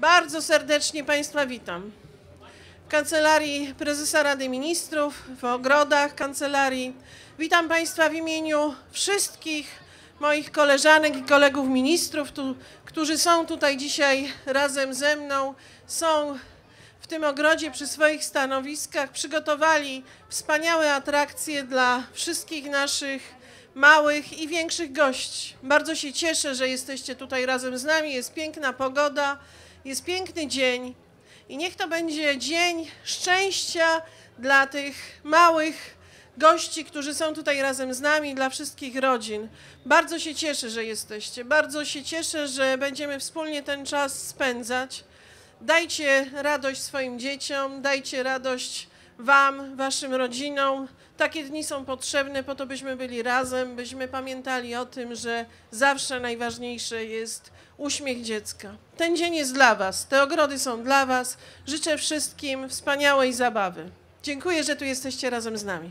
Bardzo serdecznie Państwa witam. W Kancelarii Prezesa Rady Ministrów, w ogrodach kancelarii. Witam Państwa w imieniu wszystkich moich koleżanek i kolegów ministrów, tu, którzy są tutaj dzisiaj razem ze mną. Są w tym ogrodzie przy swoich stanowiskach, przygotowali wspaniałe atrakcje dla wszystkich naszych małych i większych gości. Bardzo się cieszę, że jesteście tutaj razem z nami. Jest piękna pogoda, jest piękny dzień i niech to będzie dzień szczęścia dla tych małych gości, którzy są tutaj razem z nami, dla wszystkich rodzin. Bardzo się cieszę, że jesteście. Bardzo się cieszę, że będziemy wspólnie ten czas spędzać. Dajcie radość swoim dzieciom, dajcie radość Wam, Waszym rodzinom. Takie dni są potrzebne po to, byśmy byli razem, byśmy pamiętali o tym, że zawsze najważniejsze jest uśmiech dziecka. Ten dzień jest dla Was, te ogrody są dla Was. Życzę wszystkim wspaniałej zabawy. Dziękuję, że tu jesteście razem z nami.